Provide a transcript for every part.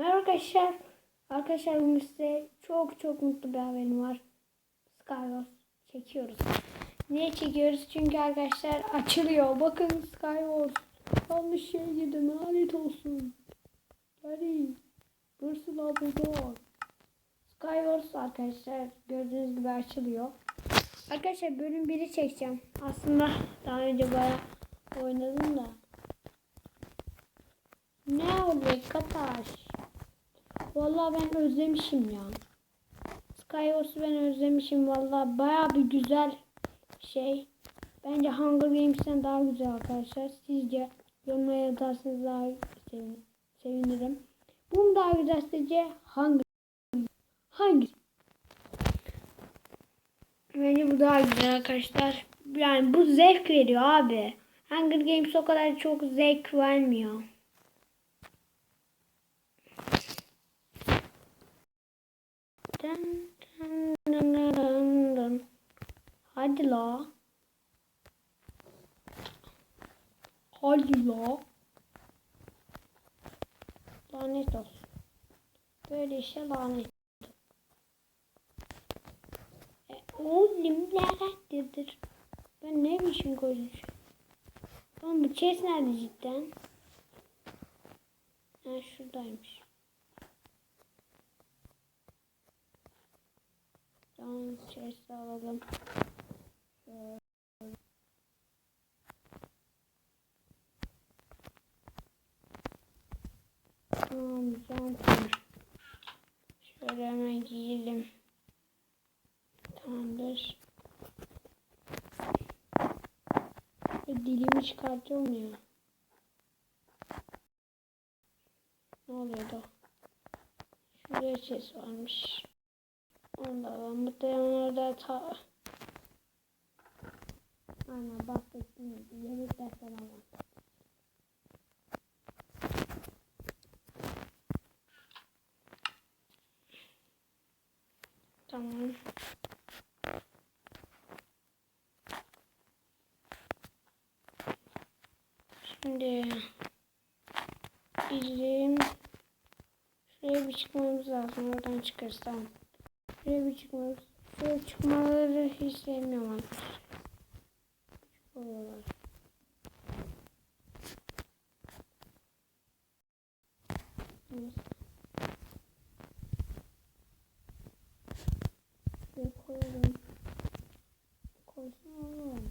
Merhaba arkadaşlar. Arkadaşlar bugün size çok çok mutlu bir haberim var. Skywars çekiyoruz. Niye çekiyoruz? Çünkü arkadaşlar açılıyor. Bakın Skywars. Yanlış şey girdim. Lanet olsun. Gelin. Burası Labrador. Skywars arkadaşlar gördüğünüz gibi açılıyor. Arkadaşlar bölüm 1'i çekeceğim. Aslında daha önce bayağı oynadım da. Ne oluyor Kataş? Vallahi ben özlemişim ya. Skywars'u ben özlemişim vallahi baya bir güzel şey. Bence Hunger Games'ten daha güzel arkadaşlar. Sizce yorumlara yazarsanız daha sevin- sevinirim. Bu mu daha güzel sizce? Hunger Hangi? Bence bu daha güzel arkadaşlar. Yani bu zevk veriyor abi. Hunger Games o kadar çok zevk vermiyor. Hadi la. Hadi la. Lanet olsun. Böyle işe lanet. E, oğlum lanetlidir. Ben ne biçim konuşuyorum? Oğlum bu chest nerede cidden? Ha şuradaymış. Tamam chest alalım. Şöyle. Tamam jump. Şöyle hemen giyelim. Tamamdır. Ve dilimi çıkartıyorum ya. Ne oluyordu? Şuraya ses varmış. Onda ben muhtemelen orada ta... Aynen bahsettiğim gibi yemekler falan var. Tamam. Şimdi bizim şuraya bir çıkmamız lazım. Oradan çıkarız tamam. Şuraya bir çıkmamız. Şuraya çıkmaları hiç sevmiyorum arkadaşlar. Oluyorlar. Şuraya koyalım. Koysana oğlum.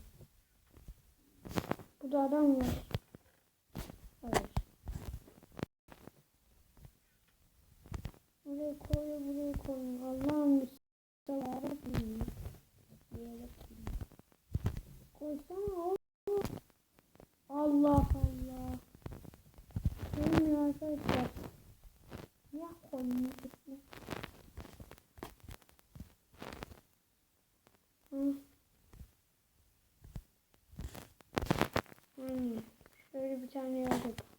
Burada adam var. Buraya koy, buraya koy. Allah'ım yarabbim. Yarabbim. Koysana oğlum. Allah Allah. Koymuyor arkadaşlar. Ya koymuyor. Hı. Hmm. Şöyle bir tane yazık.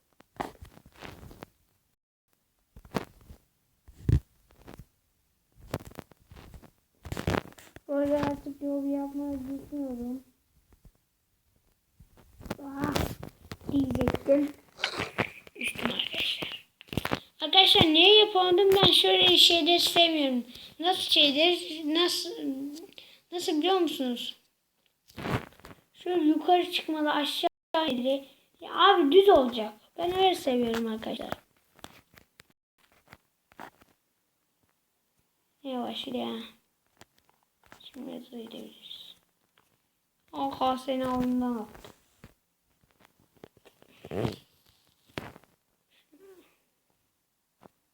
Böyle artık yol yapmayı düşünüyorum. Ah, diyecektim. Üstüm arkadaşlar. Arkadaşlar niye yapamadım ben şöyle şeyleri sevmiyorum. Nasıl şeyler nasıl nasıl biliyor musunuz? Şöyle yukarı çıkmalı aşağı inmeli. Ya abi düz olacak. Ben öyle seviyorum arkadaşlar. Yavaş ya. Şimdi gidebiliriz. Aha seni alnından attı.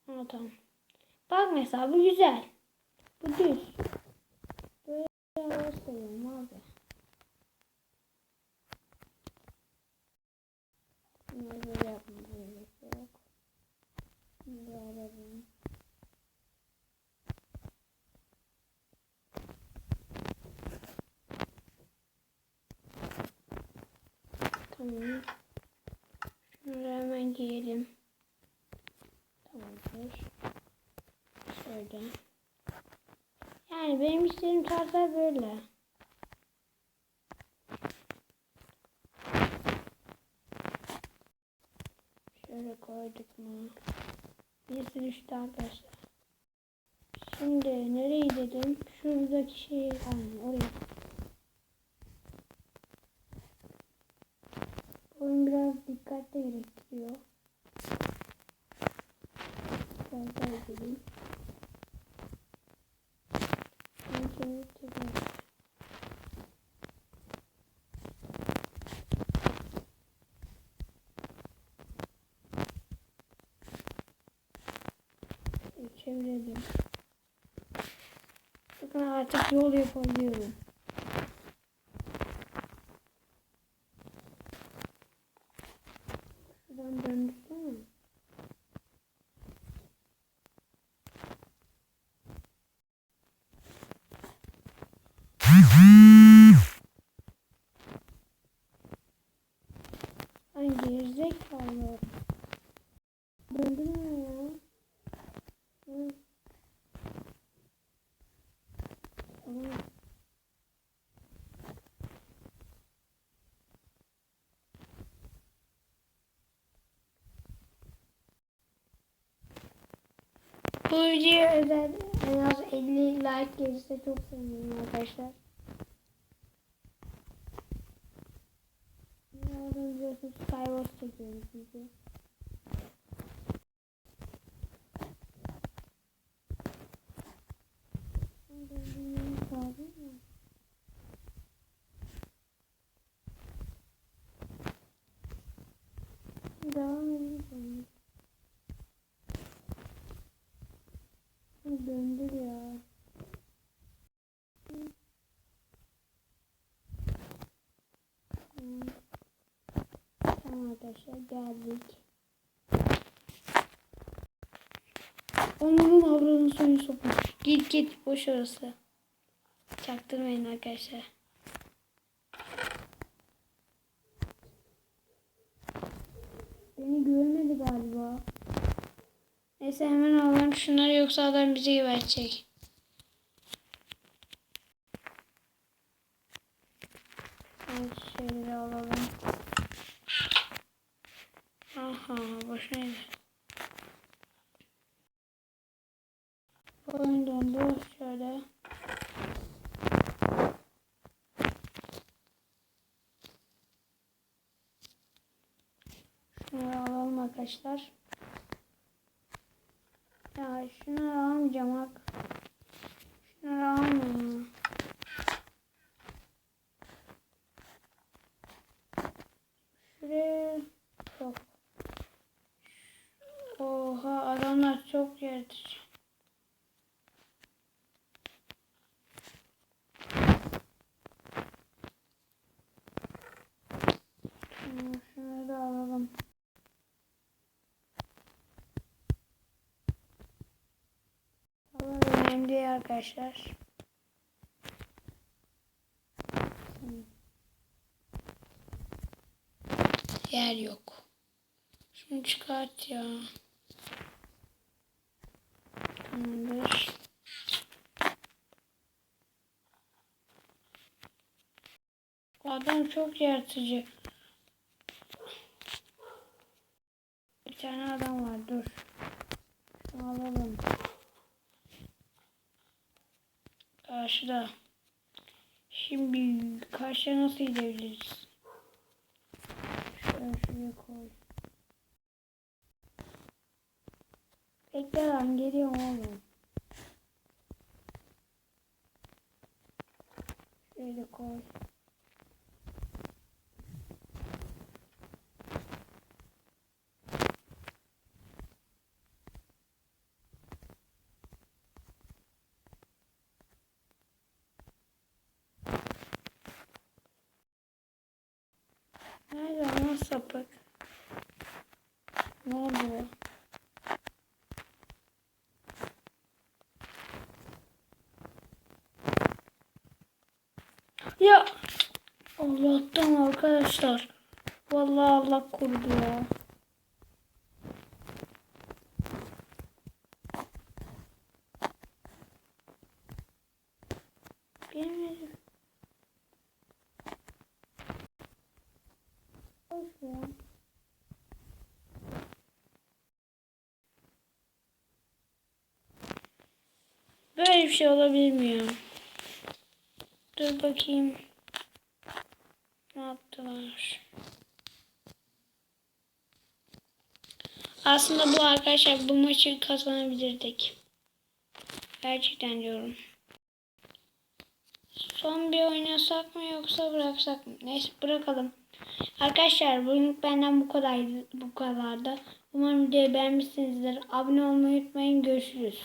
Ha, tamam. Bak mesela bu güzel. Bu düz. Böyle yavaş seviyorum abi. Bunları böyle yapmamız gerekiyor. Bunları alalım. Tamam. Şunları hemen giyelim. Tamamdır. Şöyle. Yani benim istediğim tarzlar böyle. Şöyle koyduk mu? Birisi düştü arkadaşlar. Şimdi nereye gidelim? Şuradaki şey aynen oraya. Oyun biraz dikkatli gerektiriyor. Biraz daha. Ben seni çekerim. Çevirelim. Bakın artık yol yapabiliyorum. Ay gerizekalı. Döndürme ya. Hı. Tamam. Bu videoya özel en az 50 like gelirse çok sevinirim arkadaşlar. Skywars çekiyoruz video. Döndürmemiz lazım mı? Devam edelim. Döndür ya. Tamam. Tamam arkadaşlar geldik. Onun avradını sonu sokun. Git git boş orası. Çaktırmayın arkadaşlar. Beni görmedi galiba. Neyse hemen alalım şunları yoksa adam bizi gebertecek. Şeyleri alalım. Aha boşuna Oyun dondu şöyle. Şunları alalım arkadaşlar. Ya şunları almayacağım bak. Şunları almayayım. Şuraya çok. Oha adamlar çok yaratıcı. Şunu- Şunları da alalım. Önemli değil arkadaşlar. Yer yok. Şunu çıkart ya. Tamamdır. Adam çok yaratıcı. Bir tane adam var dur. Şunu alalım. Karşıda. Şimdi karşıya nasıl gidebiliriz? Şöyle şuraya koy. Bekle lan geliyorum oğlum. Şöyle koy. Ya Allah'tan arkadaşlar. Vallahi Allah korudu ya. Bilmiyorum. Olsun. Böyle bir şey olabilir mi ya? Dur bakayım. Ne yaptılar? Aslında bu arkadaşlar bu maçı kazanabilirdik. Gerçekten diyorum. Son bir oynasak mı yoksa bıraksak mı? Neyse bırakalım. Arkadaşlar bugün benden bu kadardı. Bu kadardı. Umarım videoyu beğenmişsinizdir. Abone olmayı unutmayın. Görüşürüz.